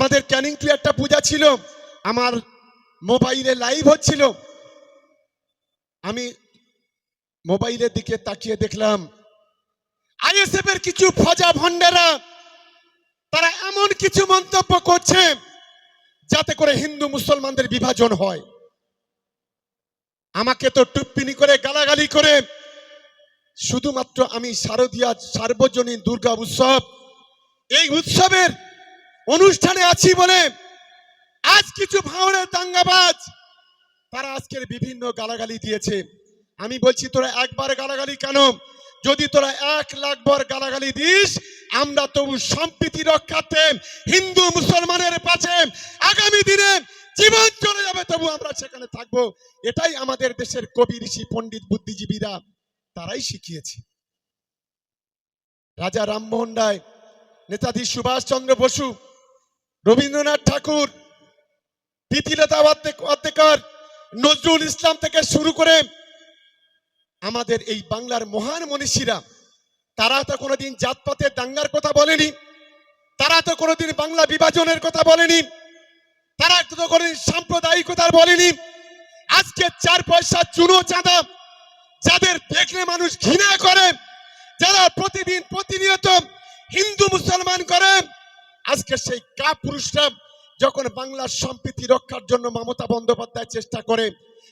আমাদের ক্যানিং টু একটা পূজা ছিল, আমার মোবাইলে লাইভ হচ্ছিল। আমি মোবাইলের দিকে তাকিয়ে দেখলাম, আইএসএফ এর কিছু ফজা ভণ্ডেরা, তারা এমন কিছু মন্তব্য করছে যাতে করে হিন্দু মুসলমানদের বিভাজন হয়। আমাকে তো টুপ্পিনি করে গালাগালি করে শুধুমাত্র আমি শারদীয়া সার্বজনীন দুর্গা উৎসব, এই উৎসবের অনুষ্ঠানে আছি বলে আজ কিছু ভাঁড়ের দাঙ্গাবাজ। তারা আজকের বিভিন্ন গালাগালি দিয়েছে। আমি বলছি, তোরা একবার গালাগালি কেন? যদি তোরা এক লাখ বার গালাগালি দিস, আমরা তবু সম্প্রীতি রক্ষার্থে হিন্দু মুসলমানের পাশে আগামী দিনে জীবন চলে যাবে, তবু আমরা সেখানে থাকব। এটাই আমাদের দেশের কবি, ঋষি, পণ্ডিত, বুদ্ধিজীবীরা তারাই শিখিয়েছে। রাজা রামমোহন রায়, নেতাজি সুভাষচন্দ্র বসু রবীন্দ্রনাথ ঠাকুর প্রীতিলতা অধ্যকার, নজরুল ইসলাম থেকে শুরু করে আমাদের এই বাংলার মহান মনীষীরা, তারা তো কোনোদিন জাতপাতের দাঙ্গার কথা বলেনি, তারা তো কোনোদিন বাংলা বিভাজনের কথা বলেনি, তারা তো কোনোদিন সাম্প্রদায়িকতার বলেনি। আজকে চার পয়সা চুনো চাঁদা, যাদের দেখলে মানুষ ঘৃণা করে, যারা প্রতিদিন প্রতিনিয়ত হিন্দু মুসলমান করে আজকে সেই কাপুরুষরা যখন বাংলার সম্প্রীতি রক্ষার জন্য মমতা বন্দ্যোপাধ্যায় চেষ্টা করে,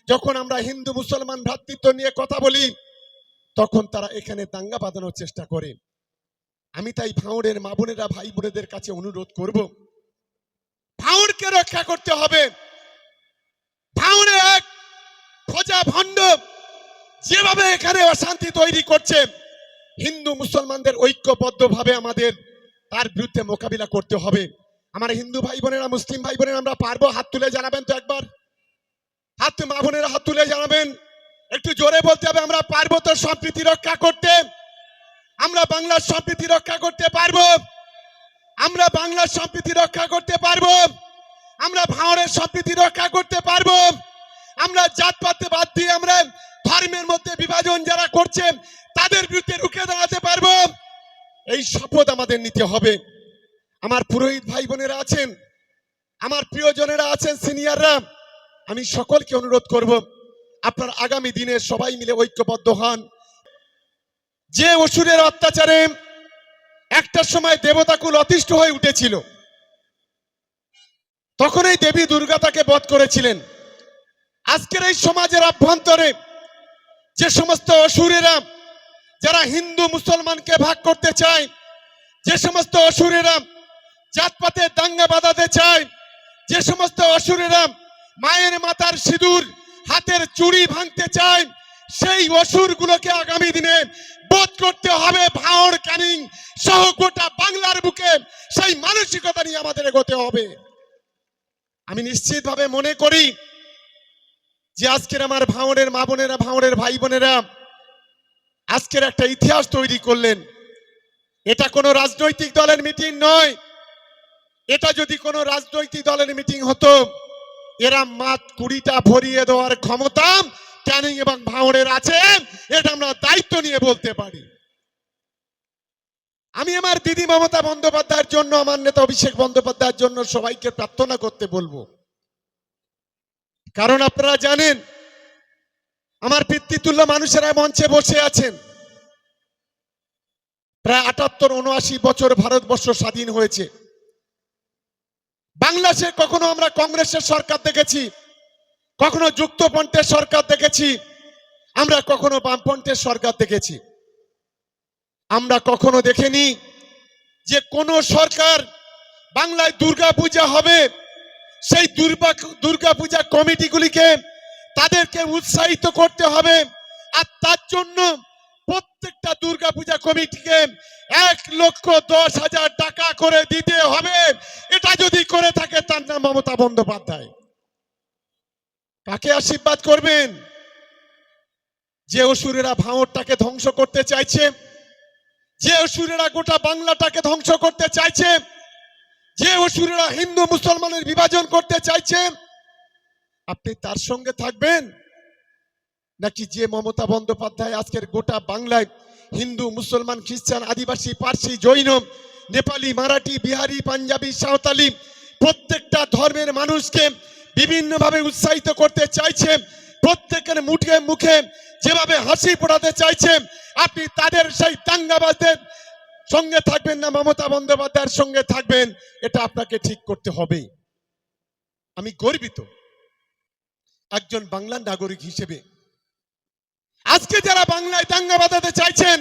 যখন আমরা হিন্দু মুসলমান ভ্রাতৃত্ব নিয়ে কথা বলি, তখন তারা এখানে দাঙ্গা বাঁধানোর চেষ্টা করে। আমি তাই ভাঁড়ের মা বোনেরা, ভাই বোনেদের কাছে অনুরোধ করব ভাঁড়কে রক্ষা করতে হবে। এক খোঁজা ভণ্ড যেভাবে এখানে অশান্তি তৈরি করছে, হিন্দু মুসলমানদের ঐক্যবদ্ধভাবে আমাদের তার বিরুদ্ধে মোকাবিলা করতে হবে। আমার হিন্দু ভাই বোনেরা, মুসলিম ভাই বোনেরা, আমরা পারব? হাত তুলে জানাবেন তো একবার। হাত মা বোনেরা, হাত তুলে জানাবেন। একটু জোরে বলতে হবে, আমরা পারব তো সম্প্রীতি রক্ষা করতে? আমরা বাংলার সম্প্রীতি রক্ষা করতে পারব? আমরা বাংলার সম্প্রীতি রক্ষা করতে পারব? আমরা ভাঁড়ের সম্প্রীতি রক্ষা করতে পারব? আমরা জাতপাতে বাদ দিয়ে আমরা ধর্মের মধ্যে বিভাজন যারা করছে, তাদের বিরুদ্ধে রুখে দাঁড়াতে এই শপথ আমাদের নিতে হবে। আমার পুরোহিত ভাই বোনেরা আছেন, আমার প্রিয়জনেরা আছেন, সিনিয়ররা, আমি সকলকে অনুরোধ করব, আপনার আগামী দিনে সবাই মিলে ঐক্যবদ্ধ হন। যে অসুরের অত্যাচারে একটা সময় দেবতাকুল অতিষ্ঠ হয়ে উঠেছিল, তখন এই দেবী দুর্গা তাকে বধ করেছিলেন। আজকের এই সমাজের অভ্যন্তরে যে সমস্ত অসুরেরা যারা হিন্দু মুসলমানকে ভাগ করতে চায়, যে সমস্ত অসুরেরা জাতপাতে দাঙ্গা বাঁধাতে চায়, যে সমস্ত অসুরেরা মায়ের মাথার সিঁদুর হাতের চুড়ি ভাঙতে চায়, সেই অসুরগুলোকে আগামী দিনে বোধ করতে হবে ভাঁড় ক্যানিং সহ গোটা বাংলার বুকে সেই মানসিকতা নিয়ে আমাদের এগোতে হবে। আমি নিশ্চিতভাবে মনে করি যে আজকের আমার ভাঁড়ের মা বোনেরা ভাঁড়ের ভাই বোনেরা আজকের একটা ইতিহাস তৈরি করলেন। এটা কোনো রাজনৈতিক দলের মিটিং নয়। এটা যদি কোনো রাজনৈতিক দলের মিটিং হতো, এরা মাত কুড়িটা ভরিয়ে দেওয়ার ক্ষমতা ক্যানিং এবং ভাঁড়ের আছে, এটা আমরা দায়িত্ব নিয়ে বলতে পারি। আমি আমার দিদি মমতা বন্দ্যোপাধ্যায়ের জন্য, আমার নেতা অভিষেক বন্দ্যোপাধ্যায়ের জন্য সবাইকে প্রার্থনা করতে বলব। কারণ আপনারা জানেন আমার পিতৃতুল্য মানুষেরা মঞ্চে বসে আছেন। প্রায় আটাত্তর, উনআশি বছর ভারতবর্ষ স্বাধীন হয়েছে। বাংলাদেশে কখনো আমরা কংগ্রেসের সরকার দেখেছি, কখনো যুক্তপন্থের সরকার দেখেছি, আমরা কখনো বামপন্থের সরকার দেখেছি। আমরা কখনো দেখিনি যে কোন সরকার বাংলায় দুর্গা পূজা হবে, সেই দুর্গা দুর্গা পূজা কমিটিগুলিকে তাদেরকে উৎসাহিত করতে হবে। আর তার জন্য প্রত্যেকটা দুর্গা পূজা কমিটিকে এক লক্ষ দশ হাজার টাকা করে দিতে হবে। এটা যদি করে থাকে, তার নাম মমতা বন্দ্যোপাধ্যায়। কাকে আশীর্বাদ করবেন? যে অসুরেরা ভাঙরটাকে ধ্বংস করতে চাইছে, যে অসুরেরা গোটা বাংলাটাকে ধ্বংস করতে চাইছে, যে অসুরেরা হিন্দু মুসলমানের বিভাজন করতে চাইছে আপনি তার সঙ্গে থাকবেন? নাকি যে মমতা বন্দ্যোপাধ্যায় আজকের গোটা বাংলায় হিন্দু, মুসলমান, খ্রিস্টান, আদিবাসী, পার্সি, জৈন, নেপালি, মারাঠি, বিহারি, পাঞ্জাবি, সাঁওতালি প্রত্যেকটা ধর্মের মানুষকে বিভিন্নভাবে উৎসাহিত করতে চাইছে, প্রত্যেকের মুখে মুখে যেভাবে হাসি ফোটাতে চাইছে, আপনি তাদের সেই দাঙ্গাবাজদের সঙ্গে থাকবেন না, মমতা বন্দ্যোপাধ্যায়ের সঙ্গে থাকবেন, এটা আপনাকে ঠিক করতে হবে। আমি গর্বিত। একজন বাংলার নাগরিক হিসেবে। আজকে যারা বাংলায় দাঙ্গা বাঁধাতে চাইছেন,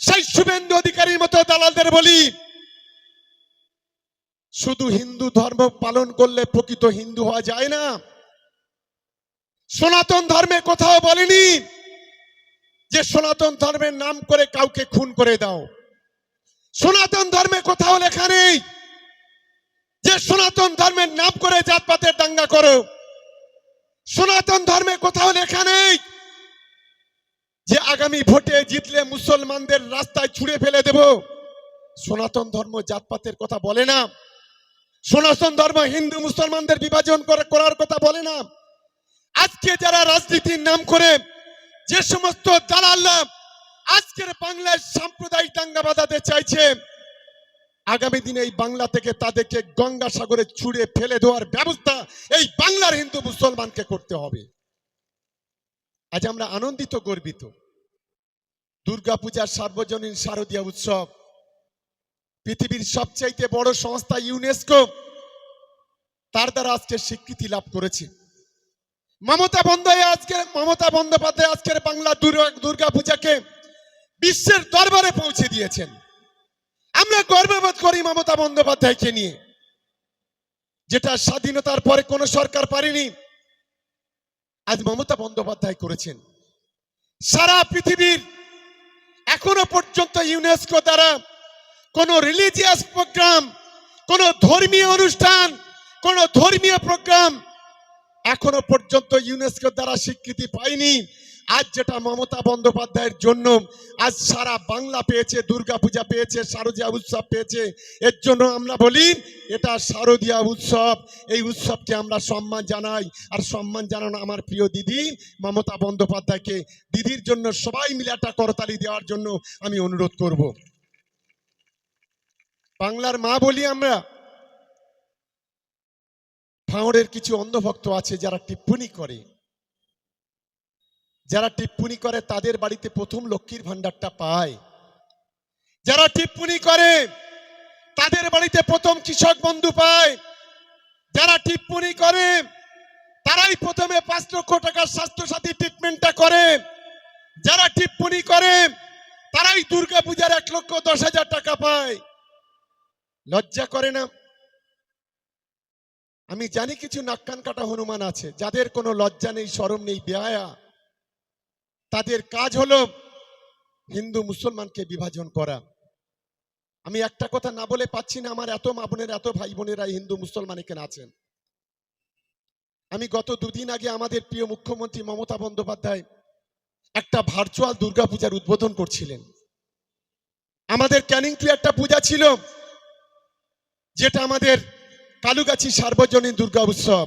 সেই শুভেন্দু অধিকারীর মতো দালালদের বলি, শুধু হিন্দু ধর্ম পালন করলে প্রকৃত হিন্দু হওয়া যায় না। সনাতন ধর্মে কোথাও বলেনি যে সনাতন ধর্মের নাম করে কাউকে খুন করে দাও। সনাতন ধর্মে কোথাও লেখা নেই যে সনাতন ধর্মের নাম করে জাতপাতের দাঙ্গা করো। সনাতন ধর্মে কোথাও লেখা নেই যে আগামী ভোটে জিতলে মুসলমানদের রাস্তায় ছুড়ে ফেলে দেব। সনাতন ধর্ম জাতপাতের কথা বলে না। সনাতন ধর্ম হিন্দু মুসলমানদের বিভাজন করার কথা বলে না। আজকে যারা রাজনীতির নাম করে, যে সমস্ত দালাল্লা আজকের বাংলায় সাম্প্রদায়িক দাঙ্গা বাঁধাতে চাইছে আগামী দিনে এই বাংলা থেকে তাদেরকে গঙ্গা সাগরে ছুড়ে ফেলে দেওয়ার ব্যবস্থা এই বাংলার হিন্দু মুসলমানকে করতে হবে। আজ আমরা আনন্দিত, গর্বিত। দুর্গাপূজার সার্বজনীন শারদীয় উৎসব পৃথিবীর সবচাইতে বড় সংস্থা ইউনেস্কো, তার দ্বারা আজকে স্বীকৃতি লাভ করেছে। মমতা বন্দ্যোপাধ্যায় আজকে, মমতা বন্দ্যোপাধ্যায় আজকের বাংলা দুর্গা, দুর্গাপূজাকে বিশ্বের দরবারে পৌঁছে দিয়েছেন। আমরা গর্ববোধ করি মমতা বন্দ্যোপাধ্যায়কে নিয়ে, যেটা স্বাধীনতার পরে কোনো সরকার পারেনি। আজ মমতা বন্দ্যোপাধ্যায় করেছেন। সারা পৃথিবীর এখনও পর্যন্ত ইউনেস্কো দ্বারা কোনো রিলিজিয়াস প্রোগ্রাম কোনো ধর্মীয় অনুষ্ঠান, কোনো ধর্মীয় প্রোগ্রাম এখনও পর্যন্ত ইউনেস্কো দ্বারা স্বীকৃতি পায়নি। আজ যেটা মমতা বন্দ্যোপাধ্যায়ের জন্য আজ সারা বাংলা পেয়েছে, দুর্গাপূজা পেয়েছে, শারদীয়া উৎসব পেয়েছে। এর জন্য আমরা বলি, এটা শারদীয়া উৎসব। এই উৎসবকে আমরা সম্মান জানাই। আর সম্মান জানানো আমার প্রিয় দিদি, মমতা বন্দ্যোপাধ্যায়কে। দিদির জন্য সবাই মিলে একটা করতালি দেওয়ার জন্য আমি অনুরোধ করব। বাংলার মা বলি আমরা ভাঁড়ের কিছু অন্ধভক্ত আছে যারা টিপ্পনি করে। যারা টিপ্পনি করে, তাদের বাড়িতে প্রথম লক্ষ্মীর ভান্ডারটা পায়। যারা টিপ্পনি করে, তাদের বাড়িতে প্রথম কৃষক বন্ধু পায়। যারা টিপ্পনি করে, তারাই প্রথমে পাঁচ লক্ষ টাকার স্বাস্থ্যসাথী ট্রিটমেন্টটা করে। যারা টিপ্পনি করে, তারাই দুর্গাপূজার এক লক্ষ দশ হাজার টাকা পায়। লজ্জা করে না? আমি জানি কিছু নাক্কান কাটা হনুমান আছে, যাদের কোনো লজ্জা নেই সরম নেই, বেহায়া। তাদের কাজ হলো হিন্দু মুসলমানকে বিভাজন করা। আমি একটা কথা না বলে পাচ্ছি না আমার এত মা বোনের, এত ভাই বোনেরা হিন্দু মুসলমান এখানে আছেন। আমি গত দুদিন আগে আমাদের প্রিয় মুখ্যমন্ত্রী মমতা বন্দ্যোপাধ্যায় একটা ভার্চুয়াল দুর্গাপূজার উদ্বোধন করছিলেন। আমাদের ক্যানিং টু একটা পূজা ছিল, যেটা আমাদের কালুগাছি সার্বজনীন দুর্গা উৎসব।